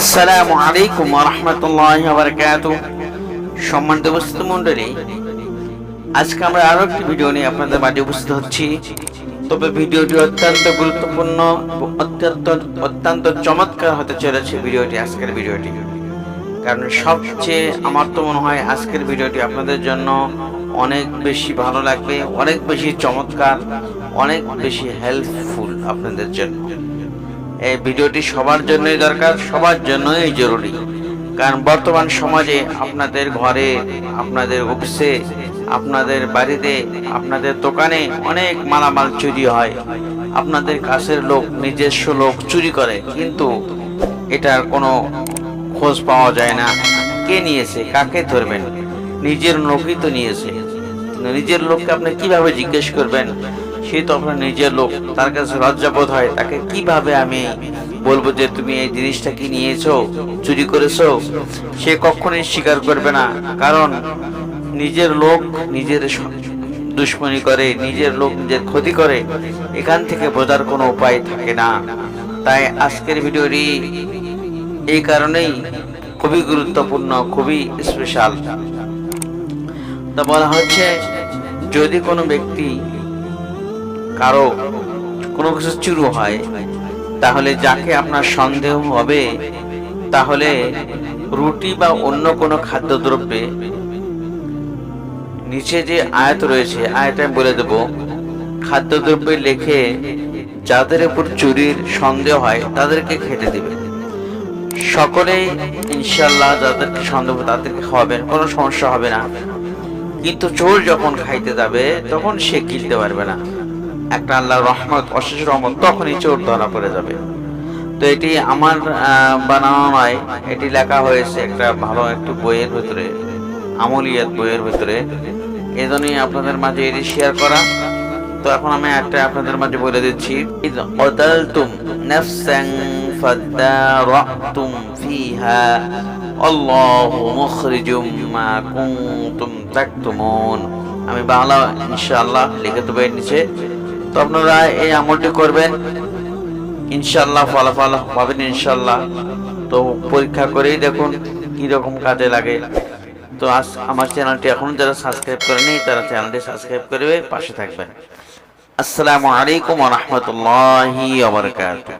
আসসালামু আলাইকুম রহমতুল্লাহ বারকাত সম্মানিত উপস্থিত মন্ডলী আজকে আমরা আরও একটি ভিডিও নিয়ে আপনাদের মাঝে উপস্থিত হচ্ছি। তবে ভিডিওটি অত্যন্ত গুরুত্বপূর্ণ অত্যন্ত অত্যন্ত চমৎকার হতে চলেছে ভিডিওটি, আজকের ভিডিওটি। কারণ সবচেয়ে আমার তো মনে হয় আজকের ভিডিওটি আপনাদের জন্য অনেক বেশি ভালো লাগবে, অনেক বেশি চমৎকার, অনেক বেশি হেল্পফুল আপনাদের জন্য। এই ভিডিওটি সবার জন্যই দরকার, সবার জন্যই জরুরি। কারণ বর্তমান সমাজে আপনাদের ঘরে, আপনাদের অফিসে, আপনাদের বাড়িতে, আপনাদের দোকানে অনেক মালামাল চুরি হয়। আপনাদের কাছের লোক, নিজস্ব লোক চুরি করে, কিন্তু এটার কোনো খোঁজ পাওয়া যায় না। কে নিয়েছে? কাকে ধরবেন? নিজের লোকই তো নিয়েছে। নিজের লোককে আপনি কীভাবে জিজ্ঞেস করবেন? সে তো আপনার নিজের লোক। তার কাছে লজ্জাবোধ হয় তাকে কীভাবে আমি বলব যে তুমি এই জিনিসটা কি নিয়েছো, চুরি করেছ? সে কখনোই স্বীকার করবে না। কারণ নিজের লোক নিজের দুশ্মনী করে, নিজের লোক নিজের ক্ষতি করে, এখান থেকে বোঝার কোনো উপায় থাকে না। তাই আজকের ভিডিওটি এই কারণেই খুবই গুরুত্বপূর্ণ, খুবই স্পেশাল তা বলা হচ্ছে, যদি কোনো ব্যক্তি কারও কোনো কিছু চুরু হয়, তাহলে যাকে আপনার সন্দেহ হবে, তাহলে রুটি বা অন্য কোনো খাদ্যদ্রব্যে নিচে যে আয়াত রয়েছে, আয়াত আমি বলে দেব, খাদ্যদ্রব্যে লেখে যাদের উপর চুরির সন্দেহ হয়, তাদেরকে খেতে দেবে। সকলেই ইনশাল্লাহ যাদেরকে সন্দেহ তাদেরকে খাওয়াবেন, কোনো সমস্যা হবে না। কিন্তু চোর যখন খাইতে যাবে, তখন সে কিনতে পারবে না। একটা আল্লাহর রহমত, অশেষ রহমত, তখনই চোর ধরা পড়ে যাবে। তো এটি আমার বানানো নয়, এটি লেখা হয়েছে একটা ভালো একটু বইয়ের ভিতরে, আমলিয়াত বইয়ের ভিতরে। এই জন্যই আপনাদের মাঝে এটি শেয়ার করা। তো এখন আমি একটা আপনাদের মাঝে বলে দিচ্ছি। কতালতুম নাফসান ফাদারাতুম ফিহা, আল্লাহু মুখরিজুম মা কুনতুম তাকতুমুন। আমি বাংলা, ইনশাআল্লাহ, লিখে দেবো নিচে। তো আপনারা এই আমলটি করবেন। ইনশাল্লাহ ফলাফল পাবেন ইনশাল্লাহ তো পরীক্ষা করেই দেখুন কীরকম কাজে লাগে। তো আজ আমার চ্যানেলটি এখন যারা সাবস্ক্রাইব করেনি, তারা চ্যানেলটি সাবস্ক্রাইব করবে পাশে থাকবেন। আসসালামু আলাইকুম রাহমাতুল্লাহি